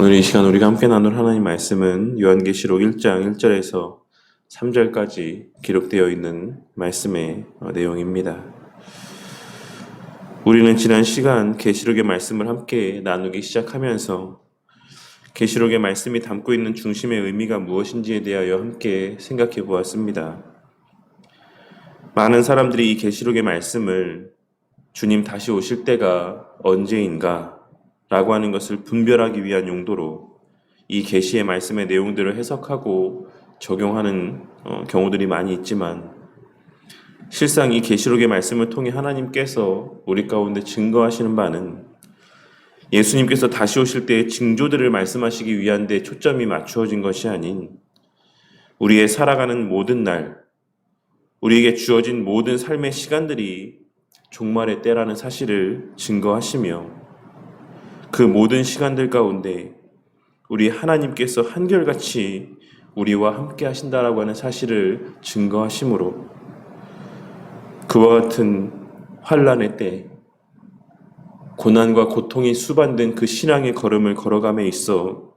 오늘 이 시간 우리가 함께 나눌 하나님 말씀은 요한계시록 1장 1절에서 3절까지 기록되어 있는 말씀의 어, 내용입니다. 우리는 지난 시간 계시록의 말씀을 함께 나누기 시작하면서 계시록의 말씀이 담고 있는 중심의 의미가 무엇인지에 대하여 함께 생각해 보았습니다. 많은 사람들이 이 계시록의 말씀을 주님 다시 오실 때가 언제인가 라고 하는 것을 분별하기 위한 용도로 이 계시의 말씀의 내용들을 해석하고 적용하는 어, 경우들이 많이 있지만 실상 이 계시록의 말씀을 통해 하나님께서 우리 가운데 증거하시는 바는 예수님께서 다시 오실 때의 징조들을 말씀하시기 위한 데 초점이 맞추어진 것이 아닌 우리의 살아가는 모든 날, 우리에게 주어진 모든 삶의 시간들이 종말의 때라는 사실을 증거하시며 그 모든 시간들 가운데 우리 하나님께서 한결같이 우리와 함께 하신다라고 하는 사실을 증거하심으로 그와 같은 환란의 때 고난과 고통이 수반된 그 신앙의 걸음을 걸어감에 있어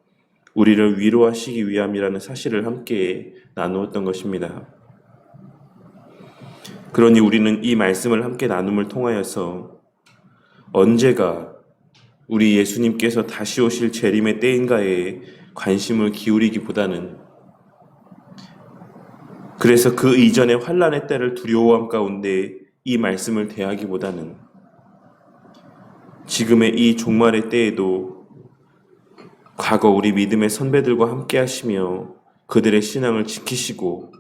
우리를 위로하시기 위함이라는 사실을 함께 나누었던 것입니다. 그러니 우리는 이 말씀을 함께 나눔을 통하여서 언제가 우리 예수님께서 다시 오실 재림의 때인가에 관심을 기울이기보다는 그래서 그 이전의 환란의 때를 두려워함 가운데 이 말씀을 대하기보다는 지금의 이 종말의 때에도 과거 우리 믿음의 선배들과 함께 하시며 그들의 신앙을 지키시고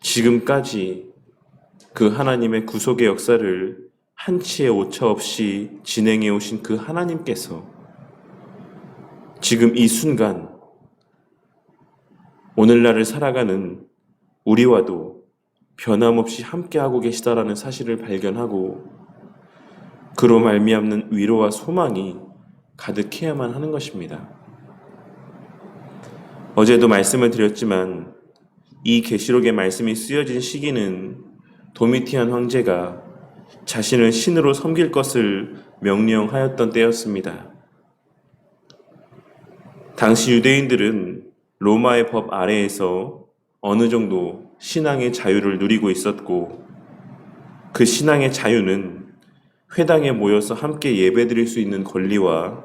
지금까지 그 하나님의 구속의 역사를 한치의 오차 없이 진행해 오신 그 하나님께서 지금 이 순간 오늘날을 살아가는 우리와도 변함없이 함께하고 계시다라는 사실을 발견하고 그로 말미암는 위로와 소망이 가득해야만 하는 것입니다. 어제도 말씀을 드렸지만 이 계시록의 말씀이 쓰여진 시기는 도미티안 황제가 자신을 신으로 섬길 것을 명령하였던 때였습니다. 당시 유대인들은 로마의 법 아래에서 어느 정도 신앙의 자유를 누리고 있었고 그 신앙의 자유는 회당에 모여서 함께 예배드릴 수 있는 권리와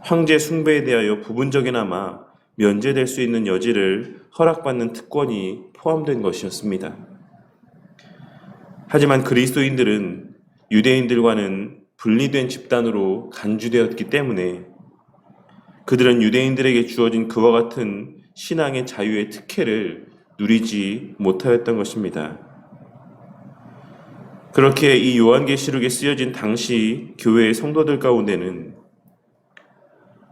황제 숭배에 대하여 부분적이나마 면제될 수 있는 여지를 허락받는 특권이 포함된 것이었습니다. 하지만 그리스도인들은 유대인들과는 분리된 집단으로 간주되었기 때문에 그들은 유대인들에게 주어진 그와 같은 신앙의 자유의 특혜를 누리지 못하였던 것입니다. 그렇게 이 요한계시록에 쓰여진 당시 교회의 성도들 가운데는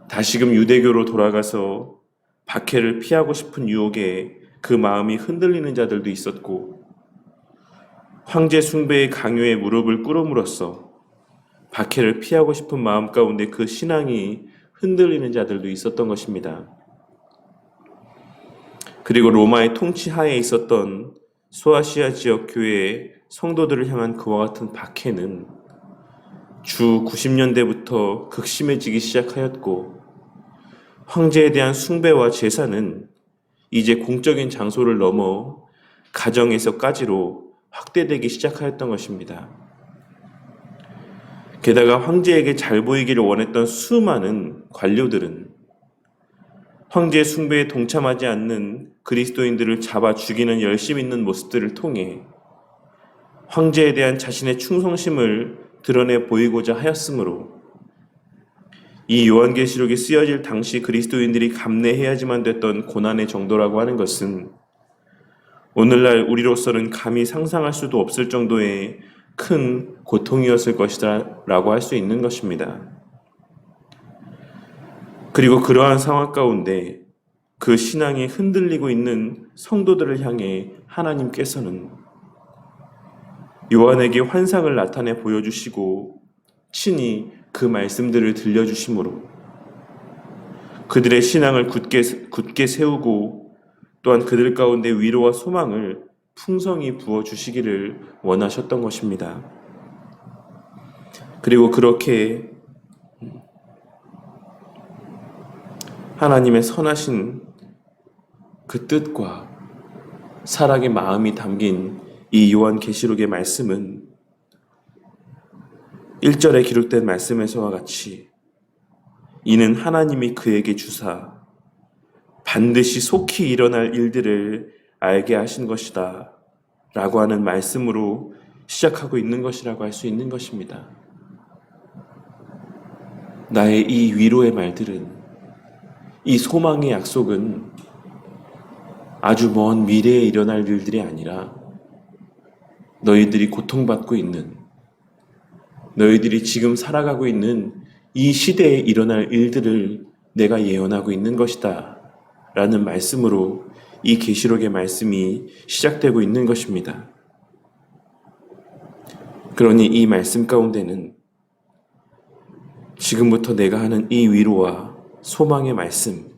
다시금 유대교로 돌아가서 박해를 피하고 싶은 유혹에 그 마음이 흔들리는 자들도 있었고 황제 숭배의 강요에 무릎을 꿇음으로써 박해를 피하고 싶은 마음 가운데 그 신앙이 흔들리는 자들도 있었던 것입니다. 그리고 로마의 통치 하에 있었던 소아시아 지역 교회의 성도들을 향한 그와 같은 박해는 주 90년대부터 극심해지기 시작하였고 황제에 대한 숭배와 제사는 이제 공적인 장소를 넘어 가정에서까지로 확대되기 시작하였던 것입니다. 게다가 황제에게 잘 보이기를 원했던 수많은 관료들은 황제 숭배에 동참하지 않는 그리스도인들을 잡아 죽이는 열심 있는 모습들을 통해 황제에 대한 자신의 충성심을 드러내 보이고자 하였으므로 이 요한계시록이 쓰여질 당시 그리스도인들이 감내해야지만 됐던 고난의 정도라고 하는 것은 오늘날 우리로서는 감히 상상할 수도 없을 정도의 큰 고통이었을 것이다 라고 할 수 있는 것입니다. 그리고 그러한 상황 가운데 그 신앙이 흔들리고 있는 성도들을 향해 하나님께서는 요한에게 환상을 나타내 보여주시고 친히 그 말씀들을 들려주심으로 그들의 신앙을 굳게, 굳게 세우고 또한 그들 가운데 위로와 소망을 풍성히 부어 주시기를 원하셨던 것입니다. 그리고 그렇게 하나님의 선하신 그 뜻과 사랑의 마음이 담긴 이 요한 계시록의 말씀은 1절에 기록된 말씀에서와 같이 이는 하나님이 그에게 주사 반드시 속히 일어날 일들을 알게 하신 것이다 라고 하는 말씀으로 시작하고 있는 것이라고 할 수 있는 것입니다. 나의 이 위로의 말들은 이 소망의 약속은 아주 먼 미래에 일어날 일들이 아니라 너희들이 고통받고 있는 너희들이 지금 살아가고 있는 이 시대에 일어날 일들을 내가 예언하고 있는 것이다. 라는 말씀으로 이 계시록의 말씀이 시작되고 있는 것입니다. 그러니 이 말씀 가운데는 지금부터 내가 하는 이 위로와 소망의 말씀,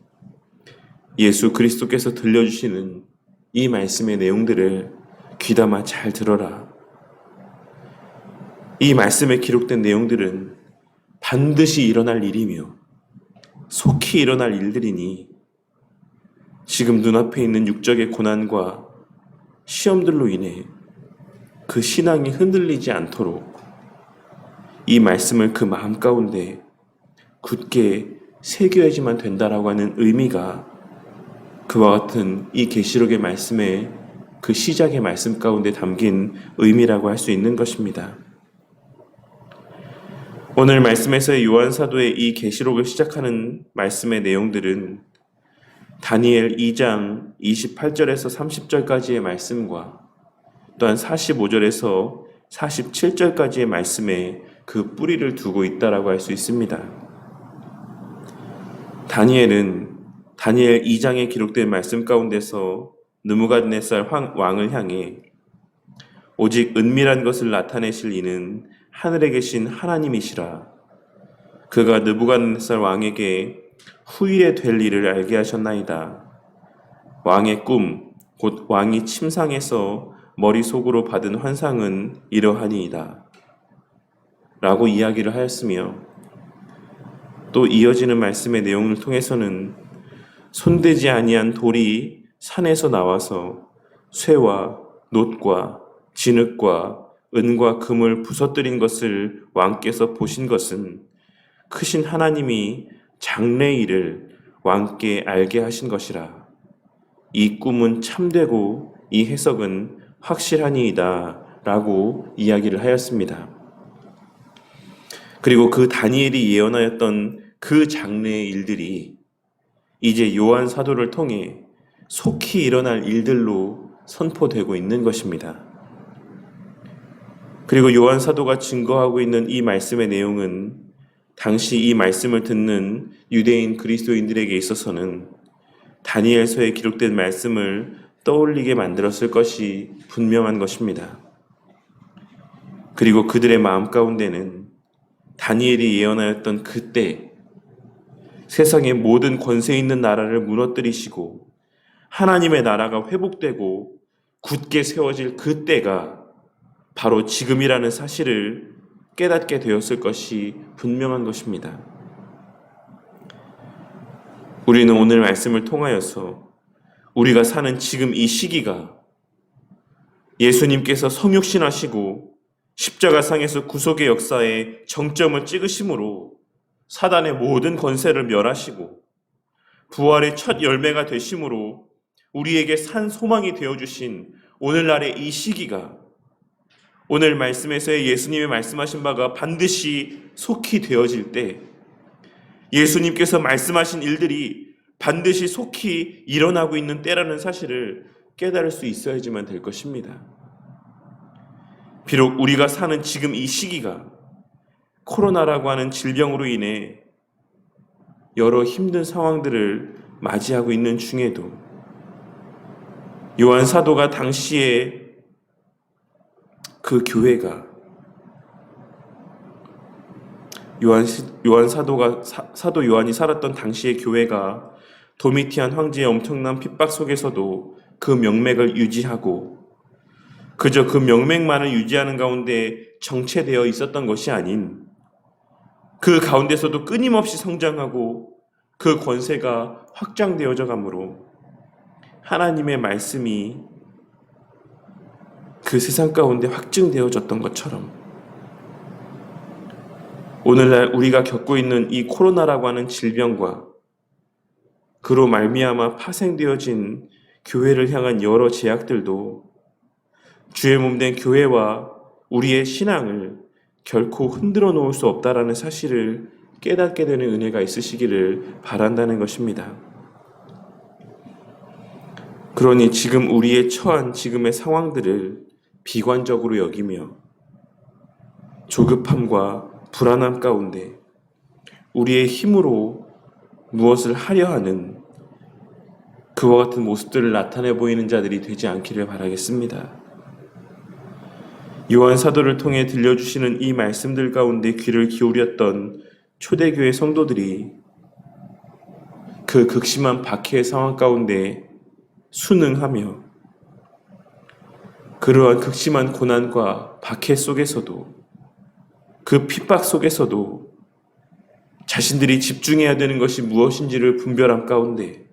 예수 그리스도께서 들려주시는 이 말씀의 내용들을 귀담아 잘 들어라. 이 말씀에 기록된 내용들은 반드시 일어날 일이며 속히 일어날 일들이니 지금 눈앞에 있는 육적의 고난과 시험들로 인해 그 신앙이 흔들리지 않도록 이 말씀을 그 마음 가운데 굳게 새겨야지만 된다라고 하는 의미가 그와 같은 이 계시록의 말씀의 그 시작의 말씀 가운데 담긴 의미라고 할 수 있는 것입니다. 오늘 말씀에서의 요한 사도의 이 계시록을 시작하는 말씀의 내용들은 다니엘 2장 28절에서 30절까지의 말씀과 또한 45절에서 47절까지의 말씀에 그 뿌리를 두고 있다라고 할 수 있습니다. 다니엘은 다니엘 2장에 기록된 말씀 가운데서 느무갓네살 왕을 향해 오직 은밀한 것을 나타내실 이는 하늘에 계신 하나님이시라. 그가 느부갓네살 왕에게 후일에 될 일을 알게 하셨나이다. 왕의 꿈, 곧 왕이 침상에서 머릿속으로 받은 환상은 이러하니이다. 라고 이야기를 하였으며 또 이어지는 말씀의 내용을 통해서는 손대지 아니한 돌이 산에서 나와서 쇠와 놋과 진흙과 은과 금을 부서뜨린 것을 왕께서 보신 것은 크신 하나님이 장래 일을 왕께 알게 하신 것이라. 이 꿈은 참되고 이 해석은 확실하니이다. 라고 이야기를 하였습니다. 그리고 그 다니엘이 예언하였던 그 장래의 일들이 이제 요한 사도를 통해 속히 일어날 일들로 선포되고 있는 것입니다. 그리고 요한 사도가 증거하고 있는 이 말씀의 내용은 당시 이 말씀을 듣는 유대인 그리스도인들에게 있어서는 다니엘서에 기록된 말씀을 떠올리게 만들었을 것이 분명한 것입니다. 그리고 그들의 마음 가운데는 다니엘이 예언하였던 그때 세상의 모든 권세 있는 나라를 무너뜨리시고 하나님의 나라가 회복되고 굳게 세워질 그때가 바로 지금이라는 사실을 깨닫게 되었을 것이 분명한 것입니다. 우리는 오늘 말씀을 통하여서 우리가 사는 지금 이 시기가 예수님께서 성육신하시고 십자가상에서 구속의 역사에 정점을 찍으심으로 사단의 모든 권세를 멸하시고 부활의 첫 열매가 되심으로 우리에게 산 소망이 되어 주신 오늘날의 이 시기가 오늘 말씀에서의 예수님이 말씀하신 바가 반드시 속히 되어질 때 예수님께서 말씀하신 일들이 반드시 속히 일어나고 있는 때라는 사실을 깨달을 수 있어야지만 될 것입니다. 비록 우리가 사는 지금 이 시기가 코로나라고 하는 질병으로 인해 여러 힘든 상황들을 맞이하고 있는 중에도 요한 사도가 당시에 그 교회가 요한, 요한 사도가 사, 도 요한이 살았던 당시의 교회가 도미티안 황제의 엄청난 핍박 속에서도 그 명맥을 유지하고 그저 그 명맥만을 유지하는 가운데 정체되어 있었던 것이 아닌 그 가운데서도 끊임없이 성장하고 그 권세가 확장되어져 가므로 하나님의 말씀이 그 세상 가운데 확증되어졌던 것처럼 오늘날 우리가 겪고 있는 이 코로나라고 하는 질병과 그로 말미암아 파생되어진 교회를 향한 여러 제약들도 주의 몸 된 교회와 우리의 신앙을 결코 흔들어 놓을 수 없다라는 사실을 깨닫게 되는 은혜가 있으시기를 바란다는 것입니다. 그러니 지금 우리의 처한 지금의 상황들을 비관적으로 여기며 조급함과 불안함 가운데 우리의 힘으로 무엇을 하려 하는 그와 같은 모습들을 나타내 보이는 자들이 되지 않기를 바라겠습니다. 요한 사도를 통해 들려주시는 이 말씀들 가운데 귀를 기울였던 초대교회 성도들이 그 극심한 박해의 상황 가운데 순응하며 그러한 극심한 고난과 박해 속에서도 그 핍박 속에서도 자신들이 집중해야 되는 것이 무엇인지를 분별함 가운데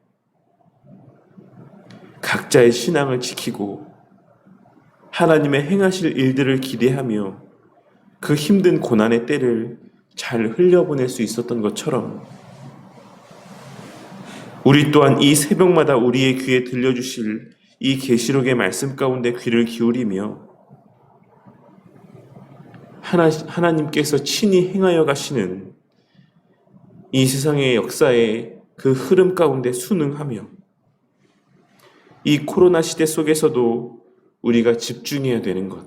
각자의 신앙을 지키고 하나님의 행하실 일들을 기대하며 그 힘든 고난의 때를 잘 흘려보낼 수 있었던 것처럼 우리 또한 이 새벽마다 우리의 귀에 들려주실 이 계시록의 말씀 가운데 귀를 기울이며 하나, 하나님께서 친히 행하여 가시는 이 세상의 역사의 그 흐름 가운데 순응하며 이 코로나 시대 속에서도 우리가 집중해야 되는 것.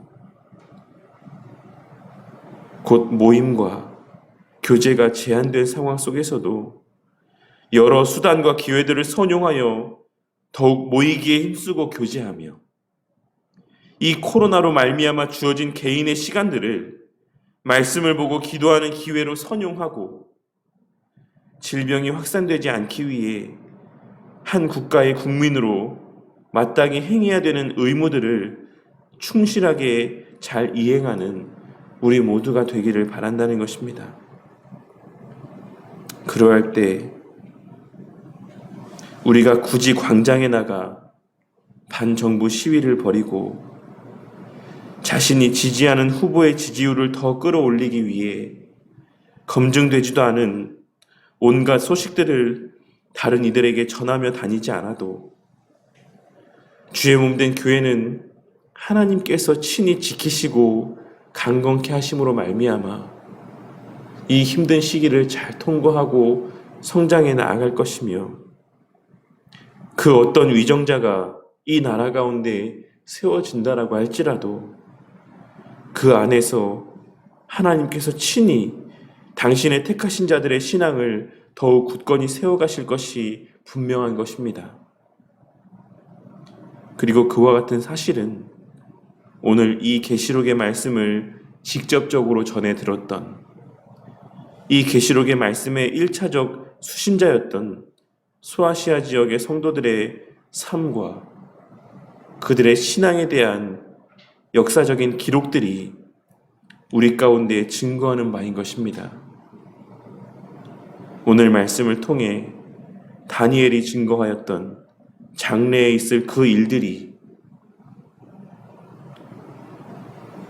곧 모임과 교제가 제한된 상황 속에서도 여러 수단과 기회들을 선용하여 더욱 모이기에 힘쓰고 교제하며 이 코로나로 말미암아 주어진 개인의 시간들을 말씀을 보고 기도하는 기회로 선용하고 질병이 확산되지 않기 위해 한 국가의 국민으로 마땅히 행해야 되는 의무들을 충실하게 잘 이행하는 우리 모두가 되기를 바란다는 것입니다. 그러할 때 우리가 굳이 광장에 나가 반정부 시위를 벌이고 자신이 지지하는 후보의 지지율을 더 끌어올리기 위해 검증되지도 않은 온갖 소식들을 다른 이들에게 전하며 다니지 않아도 주의 몸된 교회는 하나님께서 친히 지키시고 강건케 하심으로 말미암아 이 힘든 시기를 잘 통과하고 성장해 나아갈 것이며 그 어떤 위정자가 이 나라 가운데 세워진다라고 할지라도 그 안에서 하나님께서 친히 당신의 택하신 자들의 신앙을 더욱 굳건히 세워가실 것이 분명한 것입니다. 그리고 그와 같은 사실은 오늘 이 계시록의 말씀을 직접적으로 전해 들었던 이 계시록의 말씀의 1차적 수신자였던 소아시아 지역의 성도들의 삶과 그들의 신앙에 대한 역사적인 기록들이 우리 가운데 증거하는 바인 것입니다. 오늘 말씀을 통해 다니엘이 증거하였던 장래에 있을 그 일들이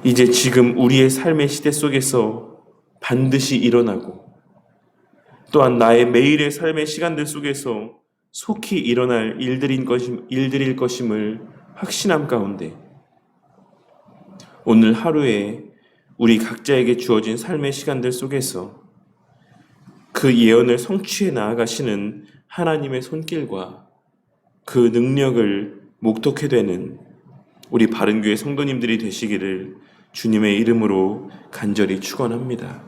이제 지금 우리의 삶의 시대 속에서 반드시 일어나고 또한 나의 매일의 삶의 시간들 속에서 속히 일어날 일들인 것임, 일들일 것임을 확신함 가운데 오늘 하루에 우리 각자에게 주어진 삶의 시간들 속에서 그 예언을 성취해 나아가시는 하나님의 손길과 그 능력을 목독해 되는 우리 바른교회 성도님들이 되시기를 주님의 이름으로 간절히 축원합니다.